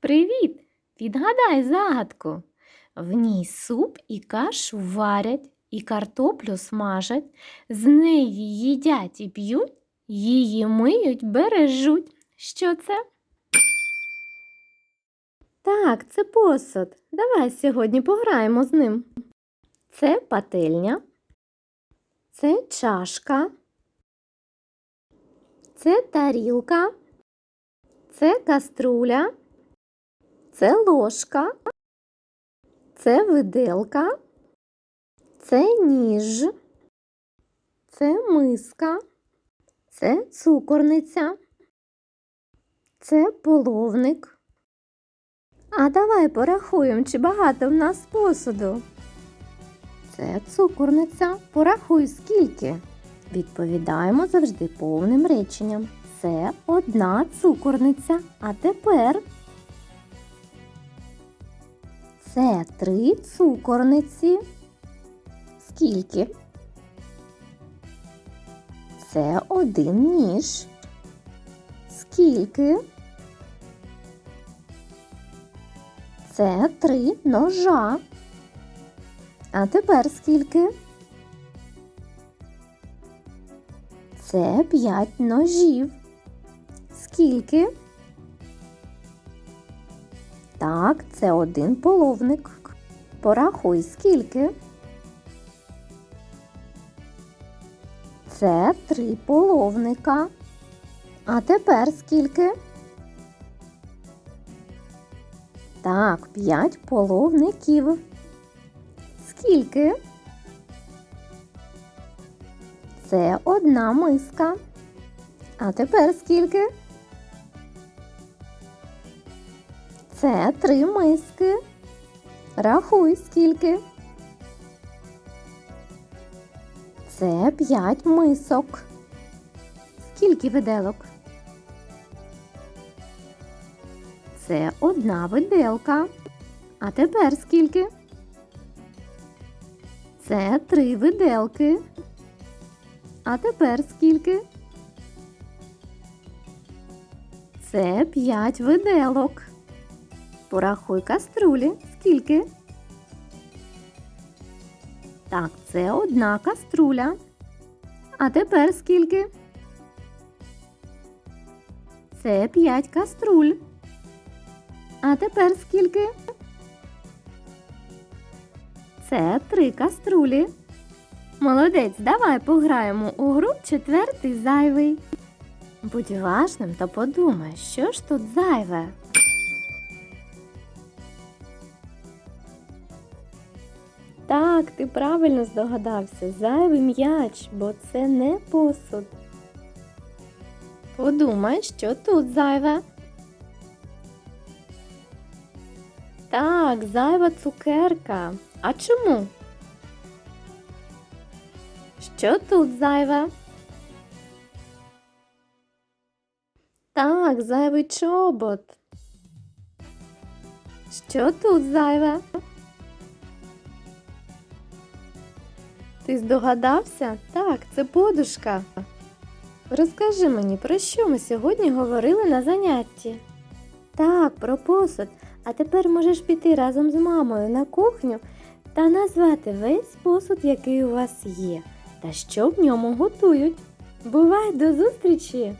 Привіт! Відгадай загадку. В ній суп і кашу варять, і картоплю смажать, з неї їдять і п'ють, її миють, бережуть. Що це? Так, це посуд. Давай сьогодні пограємо з ним. Це пательня, це чашка, це тарілка, це каструля. Це ложка, це виделка, це ніж, це миска, це цукорниця, це половник. А давай порахуємо, чи багато в нас посуду. Це цукорниця. Порахуй скільки. Відповідаємо завжди повним реченням. Це одна цукорниця. А тепер це три цукорниці. Скільки? Це один ніж. Скільки? Це три ножа. А тепер скільки? Це п'ять ножів. Скільки? Так, це один половник. Порахуй скільки. Це три половника. А тепер скільки? Так, п'ять половників. Скільки? Це одна миска. А тепер скільки? Це три миски. Рахуй скільки. Це п'ять мисок. Скільки виделок? Це одна виделка. А тепер скільки? Це три виделки. А тепер скільки? Це п'ять виделок. Порахуй каструлі. Скільки? Так, це одна каструля. А тепер скільки? Це п'ять каструль. А тепер скільки? Це три каструлі. Молодець, давай пограємо у гру четвертий зайвий. Будь уважним та подумай, що ж тут зайве. Так, ти правильно здогадався. Зайвий м'яч, бо це не посуд. Подумай, що тут зайве. Так, зайва цукерка. А чому? Що тут зайве? Так, зайвий чобот. Що тут зайве? Ти здогадався? Так, це подушка. Розкажи мені, про що ми сьогодні говорили на занятті? Так, про посуд. А тепер можеш піти разом з мамою на кухню та назвати весь посуд, який у вас є, та що в ньому готують. Бувай до зустрічі!